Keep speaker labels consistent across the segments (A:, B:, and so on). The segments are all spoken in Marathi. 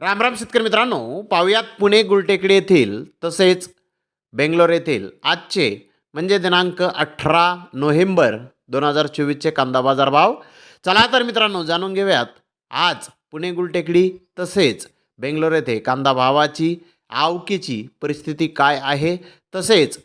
A: रामराम शेतकरी मित्रांनो पाहुयात पुणे गुलटेकडी येथील तसेच बेंगलोर येथील आजचे म्हणजे दिनांक अठरा नोव्हेंबर दोन हजार चोवीसचे कांदा बाजार भाव. चला तर मित्रांनो जाणून घेऊयात आज पुणे गुलटेकडी तसेच बेंगलोर येथे कांदा भावाची आवकीची परिस्थिती काय आहे? तसेच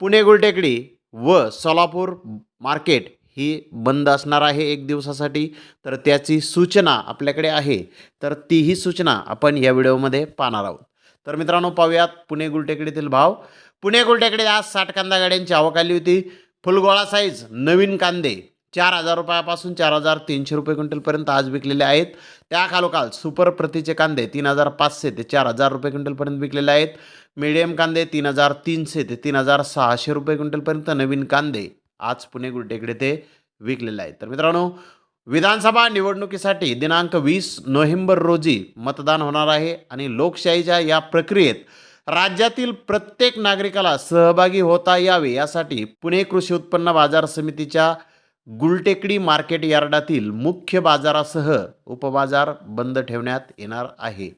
A: पुणे गुलटेकडी व सोलापूर मार्केट ही बंद असणार आहे एक दिवसासाठी तर त्याची सूचना आपल्याकडे आहे. तर तीही सूचना आपण या व्हिडिओमध्ये पाहणार आहोत. तर मित्रांनो पाहूयात पुणे गुलटेकडीतील भाव. पुणे गुलटेकडे आज साठ कांदा गाड्यांची आवक आली होती. फुलगोळा साईज नवीन कांदे चार हजार रुपयापासून चार हजार तीनशे रुपये क्विंटलपर्यंत आज विकलेले आहेत. त्या खालोखाल सुपर प्रतीचे कांदे तीन हजार पाचशे ते चार हजार रुपये क्विंटलपर्यंत विकलेले आहेत. मिडियम कांदे तीन हजार तीनशे ते तीन हजार सहाशे रुपये क्विंटलपर्यंत नवीन कांदे आज पुणे गुरुटेकडे ते विकलेले आहे. तर मित्रांनो विधानसभा निवडणुकीसाठी दिनांक वीस नोव्हेंबर रोजी मतदान होणार आहे आणि लोकशाहीच्या या प्रक्रियेत राज्यातील प्रत्येक नागरिकाला सहभागी होता यावे यासाठी पुणे कृषी उत्पन्न बाजार समितीच्या गुलटेकडी मार्केट यार्डातील मुख्य बाजारासह उपबाजार बंद ठेवण्यात येणार आहे.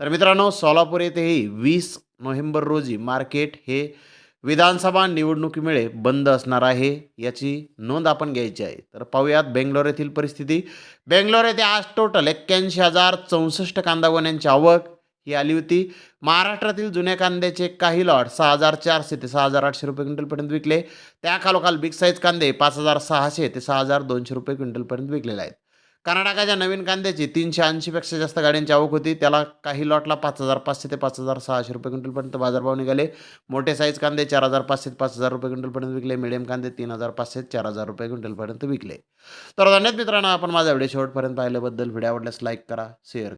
A: तर मित्रांनो सोलापूर येथेही वीस नोव्हेंबर रोजी मार्केट हे विधानसभा निवडणुकीमुळे बंद असणार आहे याची नोंद आपण घ्यायची आहे. तर पाहूयात बेंगलोर येथील परिस्थिती. बेंगलोर येथे आज टोटल एक्क्याऐंशी हजार चौसष्ट कांदागोण्यांची आवक ही आली होती. महाराष्ट्रातील जुन्या कांद्याचे काही लॉट सहा हजार चारशे ते सहा हजार आठशे रुपये क्विंटलपर्यंत विकले. त्या खालोखाल बिग साईज कांदे पाच हजार सहाशे ते सहा हजार दोनशे रुपये क्विंटलपर्यंत विकलेले आहेत. कर्नाटकाच्या नवीन कांद्याची तीनशे ऐंशीपेक्षा जास्त गाड्यांची आवक होती. त्याला काही लॉटला पाच हजार पाचशे ते पाच हजार सहाशे रुपये क्विंटलपर्यंत बाजारभाव निघाले. मोठे साईज कांदे चार हजार पाचशे ते पाच हजार रुपये क्विंटलपर्यंत विकले. मिडियम कांदे तीन हजार पाचशे ते चार हजार रुपये क्विंटलपर्यंत विकले. तर धन्यवाद मित्रांनो आपण माझा व्हिडिओ शेवटपर्यंत पाहिल्याबद्दल. व्हिडिओ आवडल्यास लाईक करा शेअर